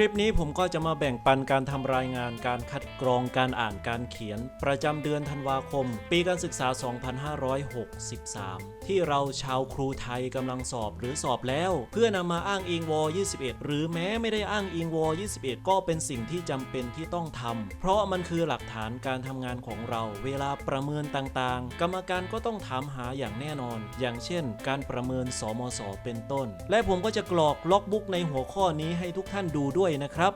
ลิปนี้ผมก็จะมาแบ่งปันการทำรายงานการคัดกรองการอ่านการเขียน ประจำเดือนธันวาคม ปีการศึกษา 2563 ที่เราชาวครูไทยกำลังสอบหรือสอบแล้ว เพื่อนำมาอ้างอิงวอ21 หรือแม้ไม่ได้อ้างอิงวอ21 ก็เป็นสิ่งที่จำเป็นที่ต้องทำเพราะมันคือหลักฐานการทำงานของเรา เวลาประเมินต่างๆ กรรมการก็ต้องถามหาอย่างแน่นอน อย่างเช่น การประเมินสมศเป็นต้น และผมก็จะกรอกล็อกบุ๊กในหัวข้อนี้ให้ทุกท่านดูด้วยนะครับ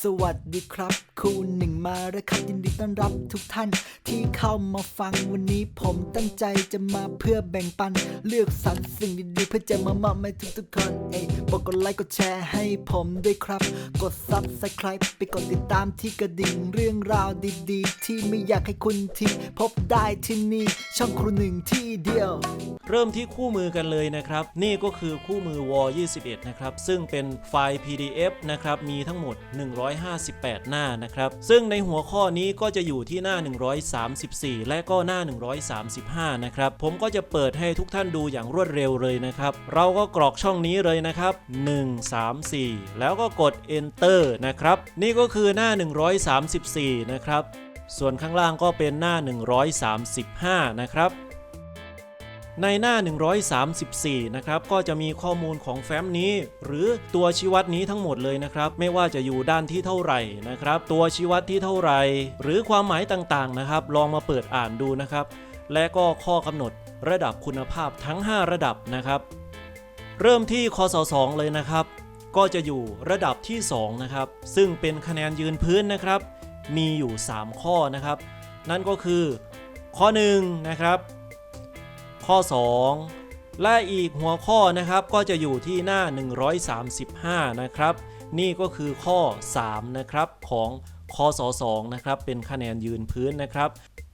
สวัสดีครับครูหนึ่งมาแล้วครับยินดีต้อนรับทุกท่านที่เข้ามาฟังวันนี้ผมตั้งใจจะมาเพื่อแบ่งปัน เลือกสรรสิ่งดีๆ เพื่อจะมามอบให้ทุกๆคนเอ้บอกกดไลค์กดแชร์ให้ผมด้วยครับ กด Subscribe ไปกดติดตามที่กระดิ่งเรื่องราวดีๆ ที่ไม่อยากให้คุณทิ้งพบได้ที่นี่ช่องครูหนึ่งที่เดียว เริ่มที่คู่มือกันเลยนะครับ นี่ก็คือคู่มือว21นะครับซึ่งเป็นไฟล์ PDF นะครับมีทั้งหมด158 หน้านะครับ ซึ่งในหัวข้อนี้ก็จะอยู่ที่หน้า 134 และก็หน้า 135 นะครับ ผมก็จะเปิดให้ทุกท่านดูอย่างรวดเร็วเลยนะครับ เราก็กรอกช่องนี้เลยนะครับ 1 3 4 แล้วก็กด enter นะครับ นี่ก็คือหน้า 134 นะครับ ส่วนข้างล่างก็เป็นหน้า 135 นะครับ ในหน้า 134 นะครับ ก็จะมีข้อมูลของแฟ้มนี้ หรือตัวชี้วัดนี้ทั้งหมดเลยนะครับ ไม่ว่าจะอยู่ด้านที่เท่าไหร่นะครับ ตัวชี้วัดที่เท่าไหร่ หรือความหมายต่างๆนะครับ ลองมาเปิดอ่านดูนะครับ และก็ข้อกำหนดระดับคุณภาพทั้ง 5 ระดับนะครับ เริ่มที่คศ2เลยนะครับ ก็จะอยู่ระดับที่ 2 นะครับ ซึ่งเป็นคะแนนยืนพื้นนะครับ มีอยู่ 3 ข้อนะครับ นั่นก็คือ ข้อ1นะครับ ข้อ 2 และอีกหัวข้อนะครับก็จะอยู่ที่หน้า 135 นะครับ นี่ก็คือข้อ 3 นะครับของคศ2นะครับเป็นคะแนนยืนพื้นนะครับ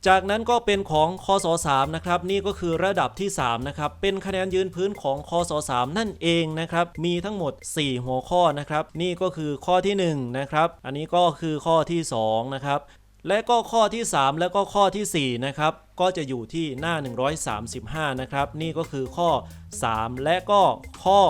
จากนั้นก็เป็นของคศ3นะครับนี่ก็คือระดับที่3นะครับเป็นคะแนนยืนพื้นของคศ3นั่นเองนะครับมีทั้งหมด 4 หัวข้อนะครับ นี่ก็คือข้อที่1นะครับอันนี้ก็คือข้อที่2นะครับและก็ข้อที่ 3 และก็ข้อทีสี่4นะครับ ก็จะอยู่ที่หน้า 135 นะครับ นี่ก็คือข้อ 3 และก็ข้อ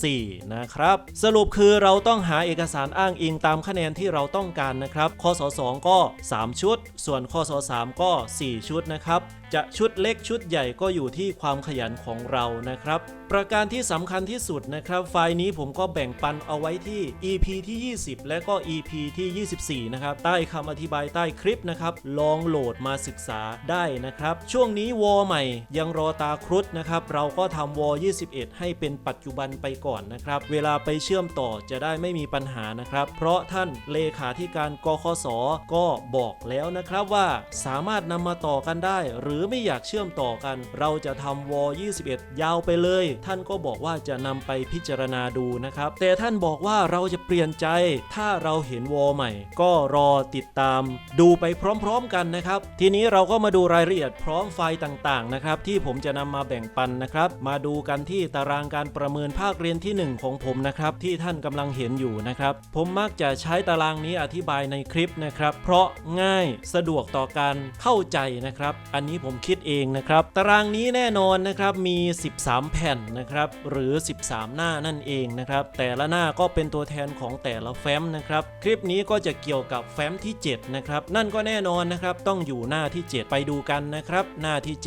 4 นะครับ สรุปคือเราต้องหาเอกสารอ้างอิงตามคะแนนที่เราต้องการนะครับข้อส2ก็ 3 ชุด ส่วนข้อส3ก็ 4 ชุดนะครับ จะชุดเล็กชุดใหญ่ก็อยู่ที่ความขยันของเรานะครับ ประการที่สำคัญที่สุดนะครับ ไฟล์นี้ผมก็แบ่งปันเอาไว้ที่ EP ที่ 20 และก็ EP ที่ 24 นะครับ ใต้คำอธิบายใต้คลิปนะครับ ลองโหลดมาศึกษาได้นะครับช่วงนี้วอใหม่ยังรอตาครุฑนะครับ เราก็ทำวอ21 ให้เป็นปัจจุบันไปก่อนนะครับ เวลาไปเชื่อมต่อจะได้ไม่มีปัญหานะครับ เพราะท่านเลขาธิการกคสก็บอกแล้วนะครับว่าสามารถนำมาต่อกันได้ หรือไม่อยากเชื่อมต่อกัน เราจะทำวอ21 ยาวไปเลย ท่านก็บอกว่าจะนำไปพิจารณาดูนะครับ แต่ท่านบอกว่าเราจะเปลี่ยนใจ ถ้าเราเห็นวอใหม่ ก็รอติดตาม ดูไปพร้อมๆกันนะครับ ทีนี้เราก็มาดูรายละเอียดพร้อมไฟต่างๆนะครับที่ผมจะนำมาแบ่งปันนะครับ มาดูกันที่ตารางการประเมินภาคเรียนที่ 1 ของผมนะครับที่ท่านกำลังเห็นอยู่นะครับ ผมมักจะใช้ตารางนี้อธิบายในคลิปนะครับ เพราะง่ายสะดวกต่อการเข้าใจนะครับ อันนี้ผมคิดเองนะครับ ตารางนี้แน่นอนนะครับมี 13 แผ่นนะครับหรือ 13 หน้านั่นเองนะครับแต่ละหน้าก็เป็นตัวแทนของแต่ละแฟ้มนะครับคลิปนี้ก็จะเกี่ยวกับแฟ้มที่ 7 นะครับ นั่นก็แน่นอนนะครับต้องอยู่หน้าที่ 7 ไปดูกันนะครับ หน้าที่ 7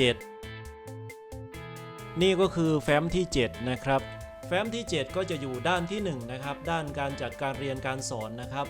นี่ก็คือแฟ้มที่ 7 นะครับ แฟ้มที่ 7 ก็จะอยู่ด้านที่ 1 นะครับ ด้านการจัดการเรียนการสอนนะครับ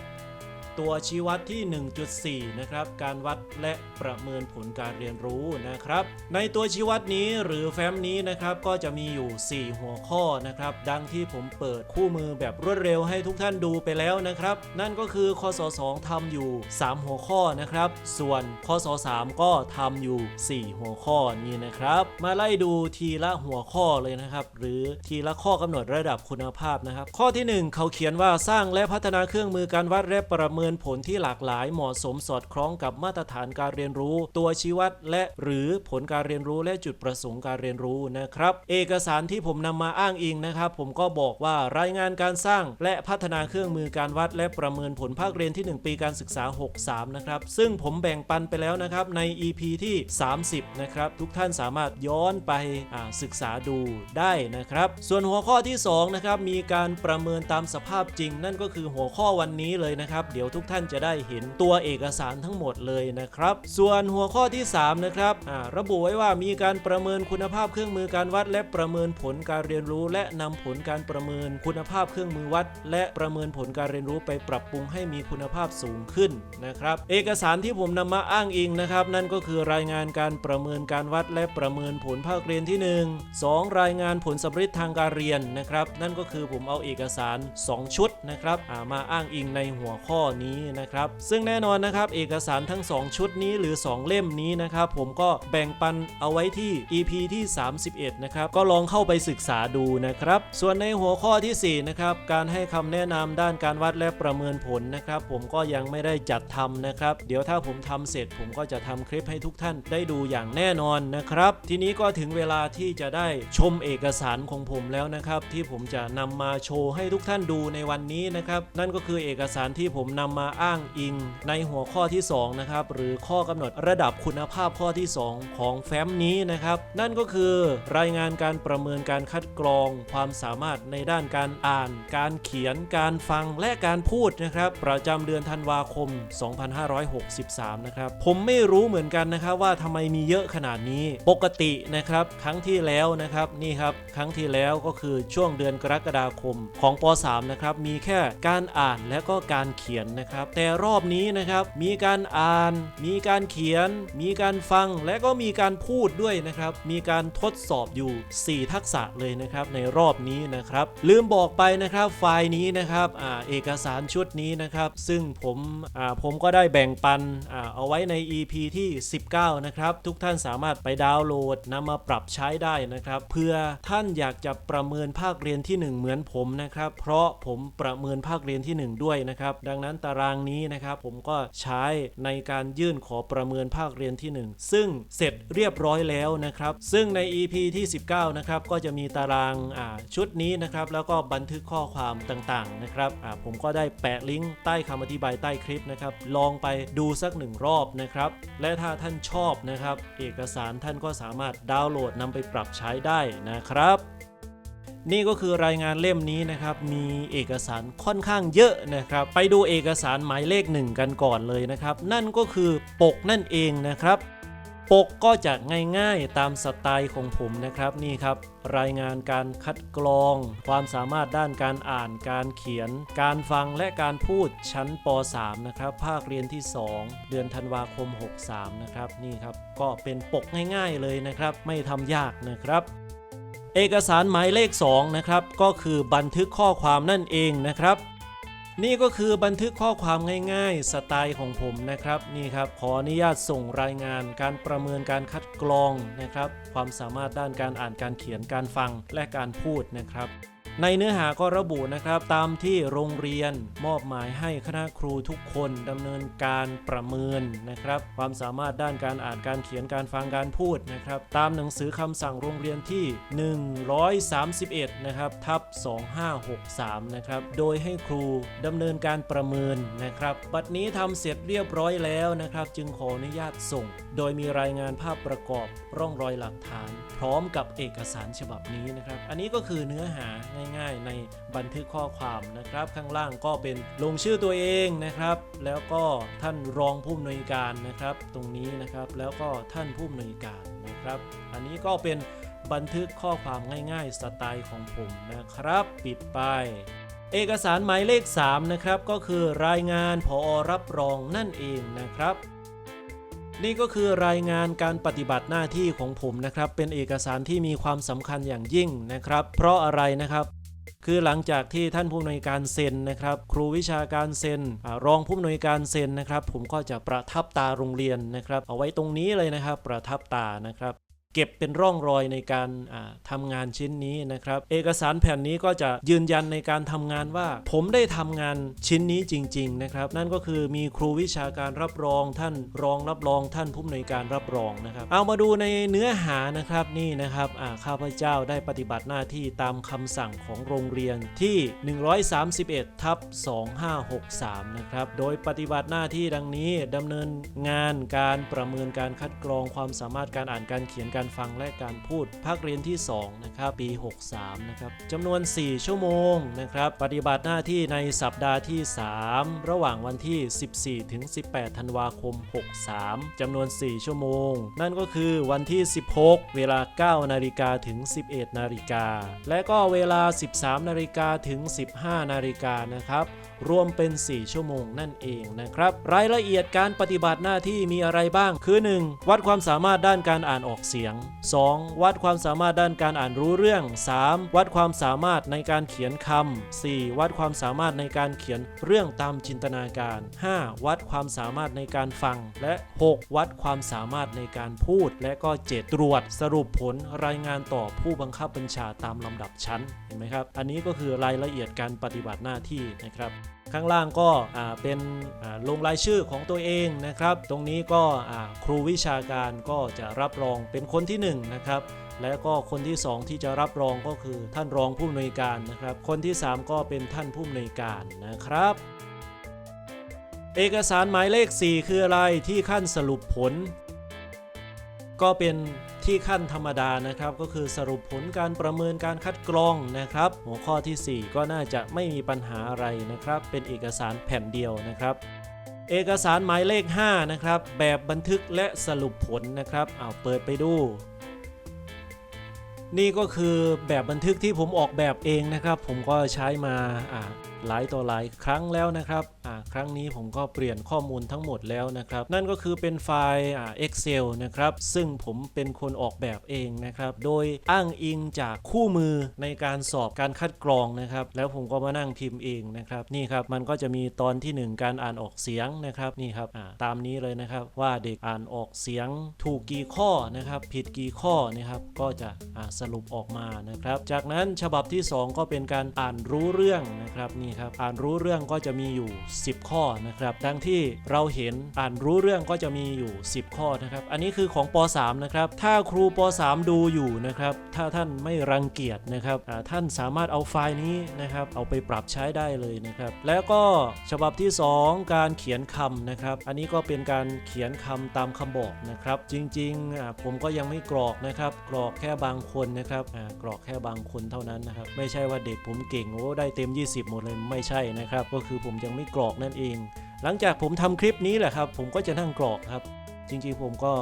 ตัวชี้วัดที่ 1.4 นะครับ การวัดและประเมินผลการเรียนรู้นะครับ ในตัวชี้วัดนี้หรือแฟ้มนี้นะครับก็จะมีอยู่ 4 หัวข้อนะครับ ดังที่ผมเปิดคู่มือแบบรวดเร็วให้ทุกท่านดูไปแล้วนะครับ นั่นก็คือคศ2ทำอยู่ 3 หัวข้อนะครับ ส่วนคศ3ก็ทำอยู่ 4 หัวข้อนี้นะครับ มาไล่ดูทีละหัวข้อเลยนะครับ หรือทีละข้อกำหนดระดับคุณภาพนะครับ ข้อที่ 1 เขาเขียนว่าสร้างและพัฒนาเครื่องมือการวัดและประเมินมินผลที่หลากหลายเหมาะสมสอดคล้องกับมาตรฐานการเรียนรู้ ตัวชี้วัดและหรือผลการเรียนรู้และจุดประสงค์การเรียนรู้นะครับ เอกสารที่ผมนำมาอ้างอิงนะครับ ผมก็บอกว่ารายงานการสร้าง และพัฒนาเครื่องมือการวัด และประเมินผลภาคเรียนที่ 1 ปีการศึกษา 63 นะครับ ซึ่งผมแบ่งปันไปแล้วนะครับใน EP ที่ 30 นะครับ ทุกท่านสามารถย้อนไปศึกษาดูได้นะครับ ส่วนหัวข้อที่2นะครับมีการประเมินตามสภาพจริง นั่นก็คือหัวข้อวันนี้เลยนะครับ เดี๋ยวทุกท่านจะได้เห็นตัวเอกสารทั้งหมดเลยนะครับ ส่วนหัวข้อที่ 3 นะครับระบุไว้ว่ามีการประเมินคุณภาพเครื่องมือการวัด และประเมินผลการเรียนรู้ และนำผลการประเมินคุณภาพเครื่องมือวัด และประเมินผลการเรียนรู้ไปปรับปรุงให้มีคุณภาพสูงขึ้นนะครับ เอกสารที่ผมนำมาอ้างอิงนะครับ นั่นก็คือรายงานการประเมินการวัด และประเมินผลภาคเรียนที่ 1 2 รายงานผลสำริดทางการเรียนนะครับ นั่นก็คือผมเอาเอกสาร 2 ชุดนะครับามาอ้างอิงในหัวข้อนี้นะครับ ซึ่งแน่นอนนะครับเอกสารทั้ง 2 ชุดนี้หรือ 2 เล่มนี้นะครับผมก็แบ่งปันเอาไว้ที่ EP ที่ 31 นะครับก็ลองเข้าไปศึกษาดูนะครับ ส่วนในหัวข้อทีสี่4 นะครับ การให้คำแนะนำด้านการวัดและประเมินผลนะครับ ผมก็ยังไม่ได้จัดทำนะครับ เดี๋ยวถ้าผมทำเสร็จ ผมก็จะทำคลิปให้ทุกท่านได้ดูอย่างแน่นอนนะครับ ทีนี้ก็ถึงเวลาที่จะได้ชมเอกสารของผมแล้วนะครับ ที่ผมจะนำมาโชว์ให้ทุกท่านดูในวันนี้นะครับ นั่นก็คือเอกสารที่ผมนำมาอ้างอิงในหัวข้อที่2นะครับหรือข้อกำหนดระดับคุณภาพข้อที่ 2 ของแฟ้มนี้นะครับนั่นก็คือรายงานการประเมินการคัดกรอง ความสามารถในด้านการอ่าน การเขียนการฟังและการพูดนะครับประจำเดือนธันวาคม 2563 นะครับผมไม่รู้เหมือนกันนะครับว่าทำไมมีเยอะขนาดนี้ปกตินะครับครั้งที่แล้วนะครับนี่ครับครั้งที่แล้วก็คือช่วงเดือนกรกฎาคมของป .3 นะครับมีแค่การอ่านและก็การเขียนนะครับ แต่รอบนี้นะครับมีการอ่าน มีการเขียน มีการฟังและก็มีการพูดด้วยนะครับ มีการทดสอบอยู่ 4 ทักษะเลยนะครับในรอบนี้นะครับ ลืมบอกไปนะครับไฟล์นี้นะครับอเอกสารชุดนี้นะครับ ซึ่งผมผมก็ได้แบ่งปันอเอาไว้ใน EP ที่ 19 นะครับ ทุกท่านสามารถไปดาวน์โหลดนำมาปรับใช้ได้นะครับ เพื่อท่านอยากจะประเมินภาคเรียนที่ 1 เหมือนผมนะครับ เพราะผมประเมินภาคเรียนที่ 1 ด้วยนะครับ ดังนั้นตารางนี้นะครับผมก็ใช้ในการยื่นขอประเมินภาคเรียนที่ 1 ซึ่งเสร็จเรียบร้อยแล้วนะครับ ซึ่งใน EP ที่ 19 นะครับก็จะมีตารางาชุดนี้นะครับแล้วก็บันทึกข้อความต่างๆนะครับผมก็ได้แปะลิงก์ใต้คำอธิบายใต้คลิปนะครับลองไปดูสักหนึ่งรอบนะครับ และถ้าท่านชอบนะครับ เอกสารท่านก็สามารถดาวน์โหลดนำไปปรับใช้ได้นะครับ นี่ก็คือรายงานเล่มนี้นะครับ มีเอกสารค่อนข้างเยอะนะครับ ไปดูเอกสารหมายเลขหนึ่งกันก่อนเลยนะครับ นั่นก็คือปกนั่นเองนะครับปกก็จะง่ายๆตามสไตล์ของผมนะครับนี่ครับ รายงานการคัดกรอง ความสามารถด้านการอ่านการเขียน การฟังและการพูดชั้นป .3 นะครับ ภาคเรียนที่ 2 เดือนธันวาคม 63 นะครับ นี่ครับ ก็เป็นปกง่ายๆเลยนะครับ ไม่ทำยากนะครับ เอกสารหมายเลข 2 นะครับ ก็คือบันทึกข้อความนั่นเองนะครับ นี่ก็คือบันทึกข้อความง่ายๆ สไตล์ของผมนะครับนี่ครับขออนุญาตส่งรายงานการประเมินการคัดกรองนะครับ ความสามารถด้านการอ่านการเขียนการฟังและการพูดนะครับ ในเนื้อหาก็ระบุนะครับตามที่โรงเรียนมอบหมายให้คณะครูทุกคนดำเนินการประเมินนะครับ ความสามารถด้านการอ่านการเขียนการฟังการพูดนะครับ ตามหนังสือคำสั่งโรงเรียนที่ 131 นะครับทับ 2563 นะครับ โดยให้ครูดำเนินการประเมินนะครับ บัดนี้ทำเสร็จเรียบร้อยแล้วนะครับ จึงขออนุญาตส่ง โดยมีรายงานภาพประกอบร่องรอยหลักฐาน พร้อมกับเอกสารฉบับนี้นะครับ อันนี้ก็คือเนื้อหาง่าย ๆ ในบันทึกข้อความนะครับ ข้างล่างก็เป็นลงชื่อตัวเองนะครับ แล้วก็ท่านรองผู้อำนวยการนะครับ ตรงนี้นะครับแล้วก็ท่านผู้อำนวยการนะครับ อันนี้ก็เป็นบันทึกข้อความง่ายๆ สไตล์ของผมนะครับ ปิดไป เอกสารหมายเลข 3 นะครับ ก็คือรายงานผอรับรองนั่นเองนะครับนี่ก็คือรายงานการปฏิบัติหน้าที่ของผมนะครับ เป็นเอกสารที่มีความสำคัญอย่างยิ่งนะครับ เพราะอะไรนะครับ คือหลังจากที่ท่านผู้อำนวยการเซ็นนะครับ ครูวิชาการเซ็นอรองผู้อำนวยการเซ็นนะครับ ผมก็จะประทับตาโรงเรียนนะครับ เอาไว้ตรงนี้เลยนะครับ ประทับตานะครับ เก็บเป็นร่องรอยในการอ่าทำงานชิ้นนี้นะครับ เอกสารแผ่นนี้ก็จะยืนยันในการทำงานว่า ผมได้ทำงานชิ้นนี้จริง ๆ นะครับ นั่นก็คือมีครูวิชาการรับรองท่านรองรับรองท่านผู้อำนวยการรับรองนะครับ เอามาดูในเนื้อหานะครับนี่นะครับข้าพเจ้าได้ปฏิบัติหน้าที่ตามคำสั่งของโรงเรียนที่ 131ทับ2563 นะครับ โดยปฏิบัติหน้าที่ดังนี้ดำเนินงานการประเมินการคัดกรองความสามารถการอ่านการเขียนการการฟังและการพูดภาคเรียนที่ 2 นะครับ ปี 63 นะครับจำนวน 4 ชั่วโมงนะครับ ปฏิบัติหน้าที่ในสัปดาห์ที่ 3 ระหว่างวันที่ 14 ถึง 18 ธันวาคม 63 จำนวน 4 ชั่วโมง นั่นก็คือวันที่ 16 เวลา 9 นาฬิกาถึง 11 นาฬิกา และก็เวลา 13 นาฬิกาถึง 15 นาฬิกานะครับ รวมเป็น 4 ชั่วโมงนั่นเองนะครับ รายละเอียดการปฏิบัติหน้าที่มีอะไรบ้าง คือ 1. วัดความสามารถด้านการอ่านออกเสียง 2. วัดความสามารถด้านการอ่านรู้เรื่อง 3. วัดความสามารถในการเขียนคำ 4. วัดความสามารถในการเขียนเรื่องตามจินตนาการ 5. วัดความสามารถในการฟัง และ 6. วัดความสามารถในการพูด และก็ 7 ตรวจ สรุปผลรายงานต่อผู้บังคับบัญชาตามลำดับชั้น เห็นไหมครับ อันนี้ก็คือรายละเอียดการปฏิบัติหน้าที่นะครับ ข้างล่างก็เป็นลงรายชื่อของตัวเองนะครับ ตรงนี้ก็ครูวิชาการก็จะรับรองเป็นคนที่1นะครับและก็คนที่ 2 ที่จะรับรองก็คือท่านรองผู้อำนวยการนะครับ คนที่ 3 ก็เป็นท่านผู้อำนวยการนะครับ เอกสารหมายเลข 4 คืออะไรที่ขั้นสรุปผล ก็เป็น ที่ขั้นธรรมดานะครับ ก็คือสรุปผลการประเมินการคัดกรองนะครับ หัวข้อทีสี่ 4 ก็น่าจะไม่มีปัญหาอะไรนะครับ เป็นเอกสารแผ่นเดียวนะครับเอกสารหมายเลข 5 นะครับ แบบบันทึกและสรุปผลนะครับเอาเปิดไปดู นี่ก็คือแบบบันทึกที่ผมออกแบบเองนะครับ ผมก็ใช้มาหลายต่อหลายครั้งแล้วนะครับ ครั้งนี้ผมก็เปลี่ยนข้อมูลทั้งหมดแล้วนะครับ นั่นก็คือเป็นไฟล์อ่า Excel นะครับ ซึ่งผมเป็นคนออกแบบเองนะครับ โดยอ้างอิงจากคู่มือในการสอบการคัดกรองนะครับ แล้วผมก็มานั่งพิมพ์เองนะครับ นี่ครับ มันก็จะมีตอนที่ 1 การอ่านออกเสียงนะครับ นี่ครับตามนี้เลยนะครับว่าเด็กอ่านออกเสียงถูกกี่ข้อนะครับ ผิดกี่ข้อนะครับ ก็จะสรุปออกมานะครับ จากนั้นฉบับที่ 2 ก็เป็นการอ่านรู้เรื่องนะครับ นี่ครับ อ่านรู้เรื่องก็จะมีอยู่10 ข้อนะครับดังที่เราเห็นอ่านรู้เรื่องก็จะมีอยู่ 10 ข้อนะครับ อันนี้คือของป .3 นะครับ ถ้าครูป .3 ดูอยู่นะครับ ถ้าท่านไม่รังเกียจนะครับท่านสามารถเอาไฟล์นี้นะครับเอาไปปรับใช้ได้เลยนะครับ แล้วก็ฉบับที่ 2 การเขียนคำนะครับ อันนี้ก็เป็นการเขียนคำตามคำบอกนะครับ จริงๆผมก็ยังไม่กรอกนะครับ กรอกแค่บางคนนะครับกรอกแค่บางคนเท่านั้นนะครับ ไม่ใช่ว่าเด็กผมเก่งโอ้ได้เต็ม 20 หมดเลยไม่ใช่นะครับ ก็คือผมยังไม่กรอกนั่นเอง หลังจากผมทำคลิปนี้แหละครับ ผมก็จะนั่งกรอกครับ จริงๆผมก็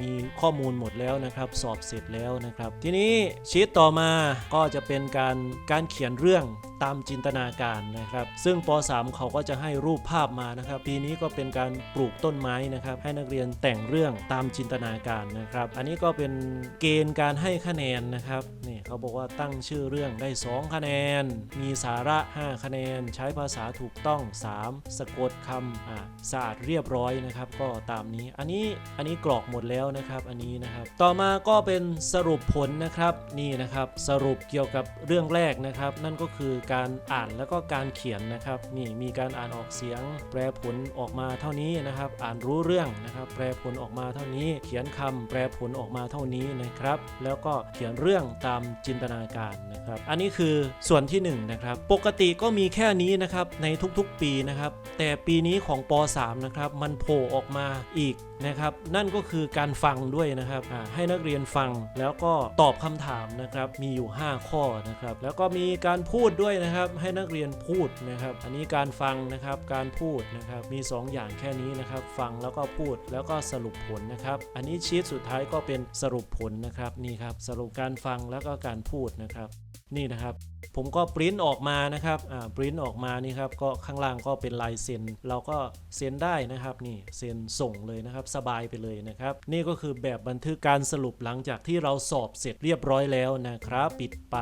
มีข้อมูลหมดแล้วนะครับ สอบเสร็จแล้วนะครับ ทีนี้ชีตต่อมาก็จะเป็นการการเขียนเรื่อง ตามจินตนาการนะครับ ซึ่งป .3 เขาก็จะให้รูปภาพมานะครับ ปีนี้ก็เป็นการปลูกต้นไม้นะครับ ให้นักเรียนแต่งเรื่องตามจินตนาการนะครับ อันนี้ก็เป็นเกณฑ์การให้คะแนนนะครับนี่เขาบอกว่าตั้งชื่อเรื่องได้ 2 คะแนน มีสาระ 5 คะแนน ใช้ภาษาถูกต้อง 3 สะกดคำอ่าสะอาดเรียบร้อยนะครับ ก็ตามนี้ อันนี้อันนี้กรอกหมดแล้วนะครับ อันนี้นะครับ ต่อมาก็เป็นสรุปผลนะครับนี่นะครับ สรุปเกี่ยวกับเรื่องแรกนะครับ นั่นก็คือการอ่านแล้วก็การเขียนนะครับนี่มีการอ่านออกเสียง แปลผลออกมาเท่านี้นะครับ อ่านรู้เรื่องนะครับ แปลผลออกมาเท่านี้ เขียนคำแปลผลออกมาเท่านี้นะครับ แล้วก็เขียนเรื่องตามจินตนาการนะครับ อันนี้คือส่วนที่หนึ่งนะครับ ปกติก็มีแค่นี้นะครับในทุกๆปีนะครับ แต่ปีนี้ของป .3 นะครับมันโผล่ออกมาอีกนะครับ นั่นก็คือการฟังด้วยนะครับให้นักเรียนฟังแล้วก็ตอบคำถามนะครับ มีอยู่ 5 ข้อนะครับ แล้วก็มีการพูดด้วยนะครับ ให้นักเรียนพูดนะครับ อันนี้การฟังนะครับ การพูดนะครับ มี 2 อย่างแค่นี้นะครับ ฟังแล้วก็พูดแล้วก็สรุปผลนะครับ อันนี้ชีตสุดท้ายก็เป็นสรุปผลนะครับ นี่ครับ สรุปการฟังแล้วก็การพูดนะครับ นี่นะครับผมก็ปริ้นออกมานะครับอ่าปริ้นออกมานี่ครับก็ข้างล่างก็เป็นลายเซ็น เราก็เซ็นได้นะครับนี่เซ็นส่งเลยนะครับสบายไปเลยนะครับนี่ก็คือแบบบันทึกการสรุปหลังจากที่เราสอบเสร็จเรียบร้อยแล้วนะครับ ปิดไป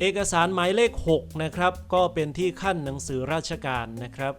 เอกสารหมายเลข 6 นะครับ ก็เป็นที่ขั้นหนังสือราชการนะครับ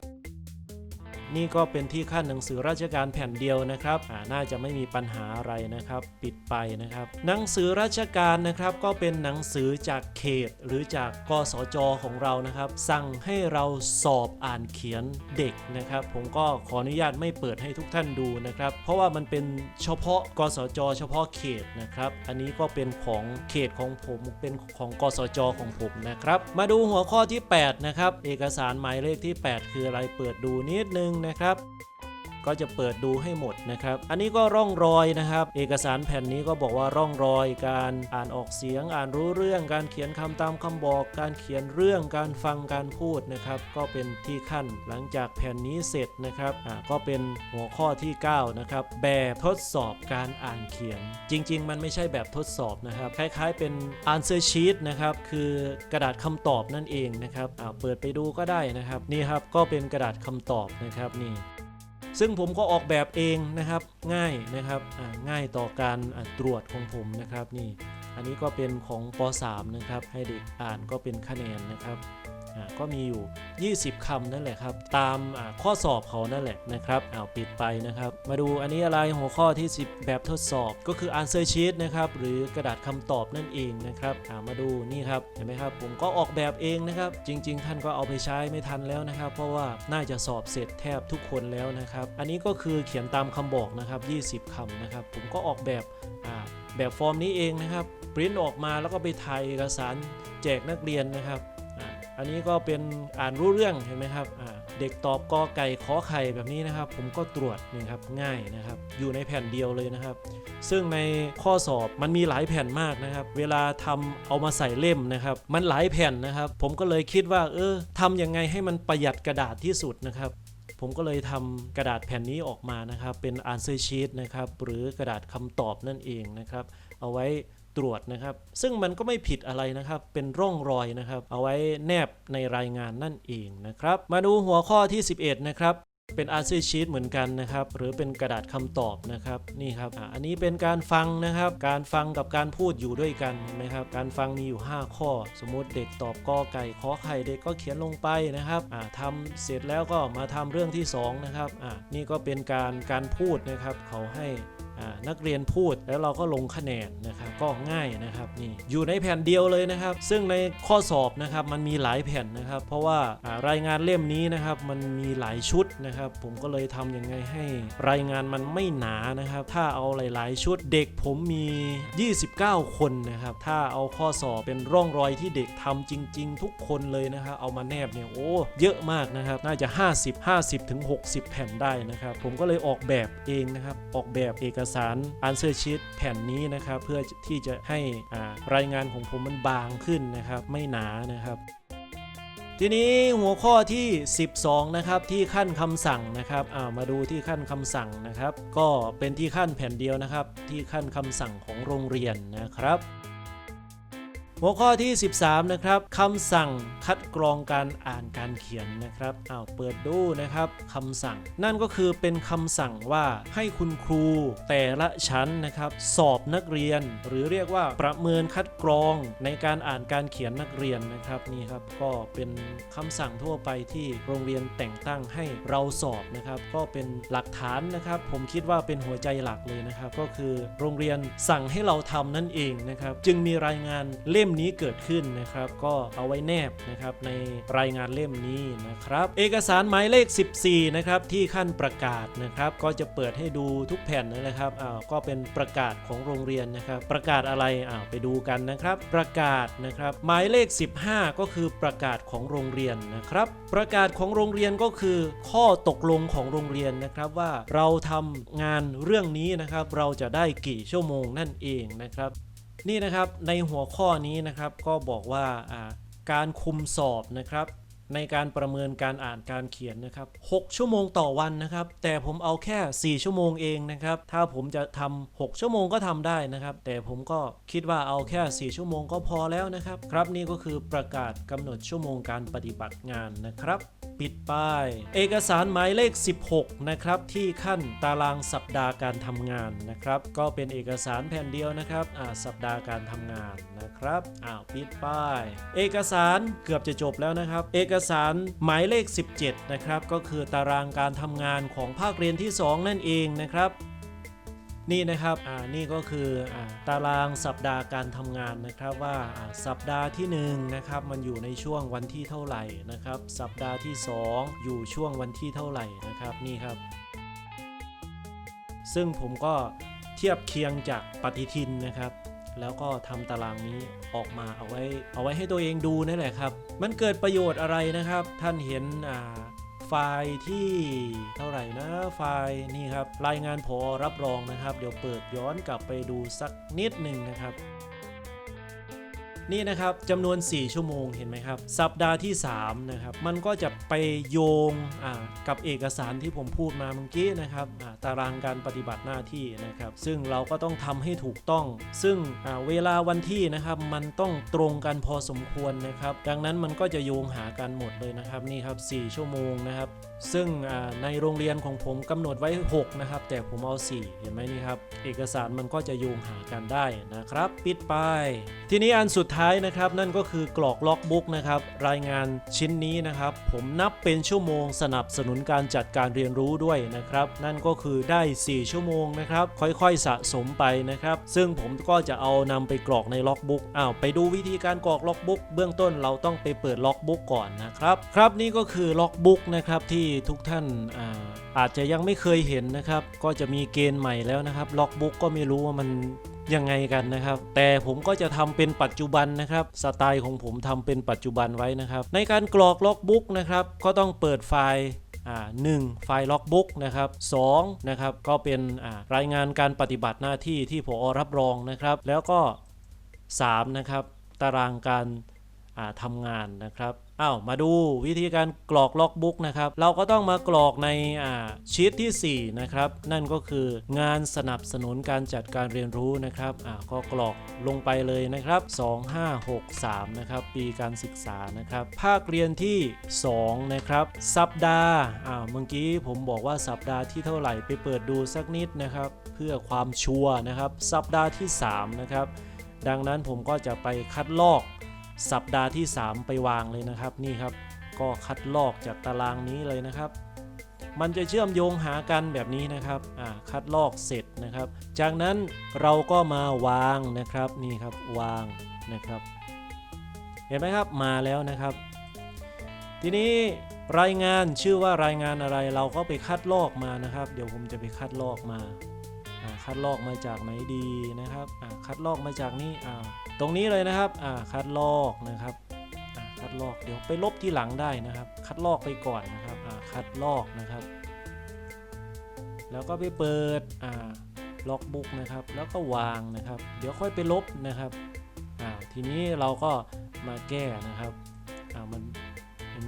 นี่ก็เป็นที่ขั้นหนังสือราชการแผ่นเดียวนะครับน่าจะไม่มีปัญหาอะไรนะครับ ปิดไปนะครับ หนังสือราชการนะครับก็เป็นหนังสือจากเขตหรือจากกสจของเรานะครับ สั่งให้เราสอบอ่านเขียนเด็กนะครับ ผมก็ขออนุญาตไม่เปิดให้ทุกท่านดูนะครับ เพราะว่ามันเป็นเฉพาะกสจ เฉพาะเขตนะครับ อันนี้ก็เป็นของเขตของผมเป็นของกสจของผมนะครับ มาดูหัวข้อที่ 8 นะครับ เอกสารหมายเลขที่ 8 คืออะไรเปิดดูนิดนึงนะครับ ก็จะเปิดดูให้หมดนะครับ อันนี้ก็ร่องรอยนะครับ เอกสารแผ่นนี้ก็บอกว่าร่องรอยการอ่านออกเสียง อ่านรู้เรื่อง การเขียนคำตามคำบอก การเขียนเรื่อง การฟัง การพูดนะครับ ก็เป็นที่ขั้นหลังจากแผ่นนี้เสร็จนะครับ อ่า ก็เป็นหัวข้อที่ 9 นะครับ แบบทดสอบการอ่านเขียน จริง ๆ มันไม่ใช่แบบทดสอบนะครับ คล้ายๆ เป็น answer sheet นะครับ คือกระดาษคำตอบนั่นเองนะครับ อ่า เปิดไปดูก็ได้นะครับ นี่ครับ ก็เป็นกระดาษคำตอบนะครับนี่ ซึ่งผมก็ออกแบบเองนะครับง่ายนะครับง่ายต่อการตรวจของผมนะครับนี่อันนี้ก็เป็นของป .3 นะครับให้เด็กอ่านก็เป็นคะแนนนะครับ ก็มีอยู่ 20คำนั่นแหละครับ ตามข้อสอบเขานั่นแหละนะครับเอาปิดไปนะครับ มาดูอันนี้อะไรหัวข้อที่ 10 แบบทดสอบก็คือ answer sheet นะครับหรือกระดาษคำตอบนั่นเองนะครับามาดูนี่ครับเห็นไหมครับ ผมก็ออกแบบเองนะครับ จริง ๆ ท่านก็เอาไปใช้ไม่ทันแล้วนะครับ เพราะว่าน่าจะสอบเสร็จแทบทุกคนแล้วนะครับ อันนี้ก็คือเขียนตามคำบอกนะครับ 20คำนะครับ ผมก็ออกแบบแบบฟอร์มนี้เองนะครับปริ้นออกมาแล้วก็ไปถ่ายเอกสารแจกนักเรียนนะครับ อันนี้ก็เป็นอ่านรู้เรื่องเห็นไหมครับเด็กตอบกอไก่ขอไข่แบบนี้นะครับ ผมก็ตรวจนี่ครับง่ายนะครับ อยู่ในแผ่นเดียวเลยนะครับ ซึ่งในข้อสอบมันมีหลายแผ่นมากนะครับ เวลาทำเอามาใส่เล่มนะครับ มันหลายแผ่นนะครับ ผมก็เลยคิดว่า เออทำยังไงให้มันประหยัดกระดาษที่สุดนะครับผมก็เลยทำกระดาษแผ่นนี้ออกมานะครับ เป็น answer sheet นะครับ หรือกระดาษคำตอบนั่นเองนะครับ เอาไว้ ตรวจนะครับ ซึ่งมันก็ไม่ผิดอะไรนะครับ เป็นร่องรอยนะครับ เอาไว้แนบในรายงานนั่นเองนะครับ มาดูหัวข้อที่ 11 นะครับเป็น answer sheet เหมือนกันนะครับ หรือเป็นกระดาษคำตอบนะครับนี่ครับออันนี้เป็นการฟังนะครับ การฟังกับการพูดอยู่ด้วยกันเห็นไหมครับ การฟังมีอยู่ 5 ข้อ สมมุติเด็กตอบกอไก่ขอไข่เด็กก็เขียนลงไปนะครับทำเสร็จแล้วก็มาทำเรื่องที่2นะครับนี่ก็เป็นการการพูดนะครับเขาให้ นักเรียนพูดแล้วเราก็ลงคะแนนนะครับก็ง่ายนะครับนี่อยู่ในแผ่นเดียวเลยนะครับ ซึ่งในข้อสอบนะครับมันมีหลายแผ่นนะครับ เพราะว่ารายงานเล่มนี้นะครับมันมีหลายชุดนะครับ ผมก็เลยทำยังไงให้รายงานมันไม่หนานะครับ ถ้าเอาหลาย ๆ ชุดเด็กผมมี 29 คนนะครับ ถ้าเอาข้อสอบเป็นร่องรอยที่เด็กทำจริง ๆ ทุกคนเลยนะครับ เอามาแนบเนี่ยโอ้เยอะมากนะครับ น่าจะ 50 50 ถึง 60 แผ่นได้นะครับ ผมก็เลยออกแบบเองนะครับ ออกแบบเอกสารอันเซอร์ชีตแผ่นนี้นะครับ เพื่อที่จะให้รายงานของผมมันบางขึ้นนะครับ ไม่หนานะครับทีนี้หัวข้อที่ 12 นะครับที่ขั้นคำสั่งนะครับามาดูที่ขั้นคำสั่งนะครับ ก็เป็นที่ขั้นแผ่นเดียวนะครับ ที่ขั้นคำสั่งของโรงเรียนนะครับ หัวข้อที่ 13 นะครับคำสั่งคัดกรองการอ่านการเขียนนะครับอ้าวเปิดดูนะครับคำสั่ง นั่นก็คือเป็นคำสั่งว่าให้คุณครูแต่ละชั้นนะครับสอบนักเรียน หรือเรียกว่าประเมินคัดกรองในการอ่านการเขียนนักเรียนนะครับนี่ครับก็เป็นคำสั่งทั่วไปที่โรงเรียนแต่งตั้งให้เราสอบนะครับก็เป็นหลักฐานนะครับ ผมคิดว่าเป็นหัวใจหลักเลยนะครับ ก็คือโรงเรียนสั่งให้เราทำนั่นเองนะครับจึงมีรายงานเล่มนี้เกิดขึ้นนะครับ ก็เอาไว้แนบนะครับในรายงานเล่มนี้นะครับ เอกสารหมายเลข 14 นะครับที่ขั้นประกาศนะครับ ก็จะเปิดให้ดูทุกแผ่นนะครับอ้าวก็เป็นประกาศของโรงเรียนนะครับ ประกาศอะไรอ้าวไปดูกันนะครับ ประกาศนะครับ หมายเลข 15 ก็คือประกาศของโรงเรียนนะครับ ประกาศของโรงเรียนก็คือ ข้อตกลงของโรงเรียนนะครับว่าเราทำงานเรื่องนี้นะครับ เราจะได้กี่ชั่วโมงนั่นเองนะครับ นี่นะครับในหัวข้อนี้นะครับก็บอกว่าการคุมสอบนะครับ ในการประเมินการอ่านการเขียนนะครับ 6 ชั่วโมงต่อวันนะครับ แต่ผมเอาแค่ 4 ชั่วโมงเองนะครับ ถ้าผมจะทำ6ชั่วโมงก็ทำได้นะครับ แต่ผมก็คิดว่าเอาแค่ 4 ชั่วโมงก็พอแล้วนะครับ ครับนี่ก็คือประกาศกำหนดชั่วโมงการปฏิบัติงานนะครับปิดป้าย เอกสารหมายเลข 16 นะครับ ที่ขั้นตารางสัปดาห์การทำงานนะครับ ก็เป็นเอกสารแผ่นเดียวนะครับอ่าสัปดาห์การทำงาน นะครับอ้าวปิดป้าย เอกสารเกือบจะจบแล้วนะครับ เอกสารหมายเลข 17 นะครับ ก็คือตารางการทำงานของภาคเรียนที่ 2 นั่นเองนะครับนี่นะครับ อ่า นี่ก็คืออตารางสัปดาห์การทำงานนะครับว่าอ่าสัปดาห์ที่1นะครับมันอยู่ในช่วงวันที่เท่าไหร่นะครับ สัปดาห์ที่ 2 อยู่ช่วงวันที่เท่าไหร่นะครับนี่ครับ ซึ่งผมก็เทียบเคียงจากปฏิทินนะครับ แล้วก็ทำตารางนี้ออกมาเอาไว้เอาไว้ให้ตัวเองดูนั่นแหละครับ มันเกิดประโยชน์อะไรนะครับ ท่านเห็นอ่าไฟล์ที่เท่าไหร่นะไฟล์นี่ครับรายงานพอรับรองนะครับ เดี๋ยวเปิดย้อนกลับไปดูสักนิดหนึ่งนะครับ นี่นะครับจำนวน 4 ชั่วโมงเห็นไหมครับ สัปดาห์ที่3นะครับมันก็จะไปโยงกับเอกสารที่ผมพูดมาเมื่อกี้นะครับตารางการปฏิบัติหน้าที่นะครับซึ่งเราก็ต้องทำให้ถูกต้อง ซึ่งเวลาวันที่นะครับมันต้องตรงกันพอสมควรนะครับ ดังนั้นมันก็จะโยงหากันหมดเลยนะครับนี่ครับ 4 ชั่วโมงนะครับซึ่งในโรงเรียนของผมกำหนดไว้ 6 นะครับ แต่ผมเอา 4 เห็นไหมนี่ครับ เอกสารมันก็จะโยงหากันได้นะครับ ปิดไป ทีนี้อันสุดท้ายนะครับนั่นก็คือกรอกล็อกบุ๊กนะครับรายงานชิ้นนี้นะครับ ผมนับเป็นชั่วโมงสนับสนุนการจัดการเรียนรู้ด้วยนะครับ นั่นก็คือได้ 4 ชั่วโมงนะครับ ค่อยๆสะสมไปนะครับ ซึ่งผมก็จะเอานำไปกรอกในล็อกบุ๊กอ้าวไปดูวิธีการกรอกล็อกบุ๊กเบื้องต้นเราต้องไปเปิดล็อกบุ๊กก่อนนะครับ ครับนี่ก็คือล็อกบุ๊กนะครับที่ทุกท่านอ่าอาจจะยังไม่เคยเห็นนะครับ ก็จะมีเกณฑ์ใหม่แล้วนะครับล็อกบุ๊กก็ไม่รู้ว่ามัน ยังไงกันนะครับ แต่ผมก็จะทำเป็นปัจจุบันนะครับสไตล์ของผมทำเป็นปัจจุบันไว้นะครับ ในการกรอกล็อกบุ๊กนะครับก็ต้องเปิดไฟล์อ่าหนึ่งไฟล์ล็อกบุ๊กนะครับสองนะครับก็เป็นรายงานการปฏิบัติหน้าที่ที่ผอรับรองนะครับ แล้วก็3นะครับตารางการทำงานนะครับ อ้าวมาดูวิธีการกรอกล็อกบุ๊กนะครับ เราก็ต้องมากรอกในอ่าชีตที่ 4 นะครับ นั่นก็คืองานสนับสนุนการจัดการเรียนรู้นะครับอ่าก็กรอกลงไปเลยนะครับ 2563 นะครับ ปีการศึกษานะครับ ภาคเรียนที่ 2 นะครับ สัปดาห์อ่าเมื่อกี้ผมบอกว่าสัปดาห์ที่เท่าไหร่ไปเปิดดูสักนิดนะครับ เพื่อความชัวร์นะครับ สัปดาห์ที่ 3 นะครับดังนั้นผมก็จะไปคัดลอก สัปดาห์ที่ 3 ไปวางเลยนะครับนี่ครับ ก็คัดลอกจากตารางนี้เลยนะครับ มันจะเชื่อมโยงหากันแบบนี้นะครับอ่าคัดลอกเสร็จนะครับ จากนั้นเราก็มาวางนะครับนี่ครับวางนะครับ เห็นไหมครับมาแล้วนะครับ ทีนี้รายงานชื่อว่ารายงานอะไรเราก็ไปคัดลอกมานะครับ เดี๋ยวผมจะไปคัดลอกมาคัดลอกมาจากไหนดีนะครับคัดลอกมาจากนี่อ่า ตรงนี้เลยนะครับอ่าคัดลอกนะครับคัดลอกเดี๋ยวไปลบที่หลังได้นะครับ คัดลอกไปก่อนนะครับอ่าคัดลอกนะครับ แล้วก็ไปเปิดอ่าล็อกบุ๊กนะครับ แล้วก็วางนะครับ เดี๋ยวค่อยไปลบนะครับอ่าทีนี้เราก็มาแก้นะครับอ่ามัน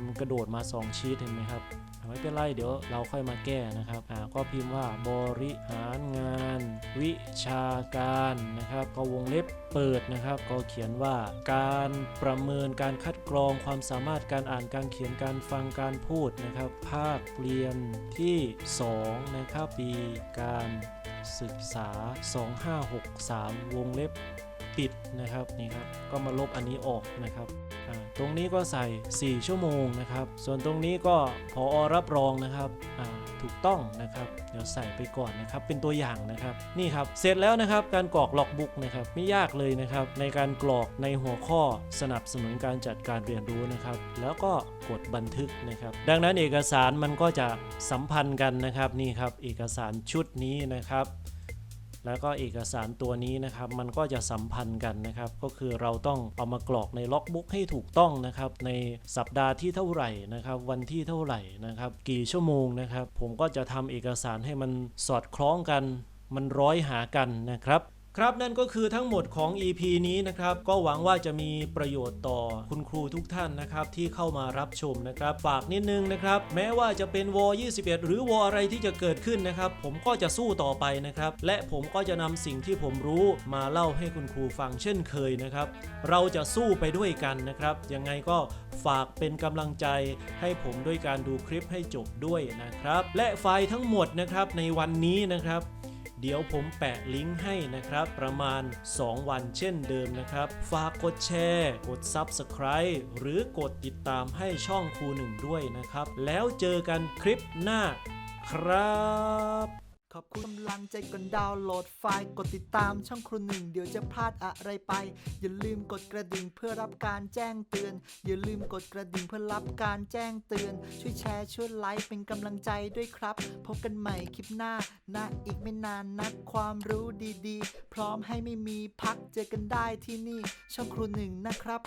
มันกระโดดมาสองชีตเห็นไหมครับ ไม่เป็นไรเดี๋ยวเราค่อยมาแก้นะครับอ่าก็พิมพ์ว่าบริหารงาน วิชาการนะครับก็วงเล็บเปิดนะครับ ก็เขียนว่าการประเมินการคัดกรองความสามารถการอ่านการเขียนการฟังการพูดนะครับ ภาคเรียนที่ 2 นะครับ ปีการศึกษา 2563 วงเล็บปิดนะครับนี่ครับ ก็มาลบอันนี้ออกนะครับ ตรงนี้ก็ใส่ 4 ชั่วโมงนะครับ ส่วนตรงนี้ก็พอรับรองนะครับถูกต้องนะครับ เดี๋ยวใส่ไปก่อนนะครับ เป็นตัวอย่างนะครับ นี่ครับ เสร็จแล้วนะครับ การกรอกล็อกบุ๊กนะครับ ไม่ยากเลยนะครับ ในการกรอกในหัวข้อสนับสนุนการจัดการเรียนรู้นะครับ แล้วก็กดบันทึกนะครับ ดังนั้นเอกสารมันก็จะสัมพันธ์กันนะครับ นี่ครับ เอกสารชุดนี้นะครับ แล้วก็เอกสารตัวนี้นะครับมันก็จะสัมพันธ์กันนะครับ ก็คือเราต้องเอามากรอกในล็อกบุ๊กให้ถูกต้องนะครับในสัปดาห์ที่เท่าไหร่นะครับ วันที่เท่าไหร่นะครับ กี่ชั่วโมงนะครับ ผมก็จะทำเอกสารให้มันสอดคล้องกัน มันร้อยหากันนะครับ ครับนั่นก็คือทั้งหมดของ EP นี้นะครับ ก็หวังว่าจะมีประโยชน์ต่อคุณครูทุกท่านนะครับ ที่เข้ามารับชมนะครับ ฝากนิดนึงนะครับ แม้ว่าจะเป็นวอ21 หรือวออะไรที่จะเกิดขึ้นนะครับ ผมก็จะสู้ต่อไปนะครับ และผมก็จะนำสิ่งที่ผมรู้มาเล่าให้คุณครูฟังเช่นเคยนะครับ เราจะสู้ไปด้วยกันนะครับ ยังไงก็ฝากเป็นกำลังใจให้ผมด้วยการดูคลิปให้จบด้วยนะครับ และไฟล์ทั้งหมดนะครับในวันนี้นะครับ เดี๋ยวผมแปะลิงก์ให้นะครับ ประมาณ 2 วันเช่นเดิมนะครับ ฝากกดแชร์ กด Subscribe หรือกดติดตามให้ช่องครูหนึ่งด้วยนะครับ แล้วเจอกันคลิปหน้าครับ ขอบคุณกำลังใจกดดาวน์โหลดไฟล์ กดติดตามช่องครูหนึ่งเดี๋ยวจะพลาดอะไรไป อย่าลืมกดกระดิ่งเพื่อรับการแจ้งเตือน อย่าลืมกดกระดิ่งเพื่อรับการแจ้งเตือน ช่วยแชร์ช่วยไลค์เป็นกำลังใจด้วยครับ พบกันใหม่คลิปหน้านะอีกไม่นานนักความรู้ดีๆ พร้อมให้ไม่มีพักเจอกันได้ที่นี่ช่องครูหนึ่งนะครับ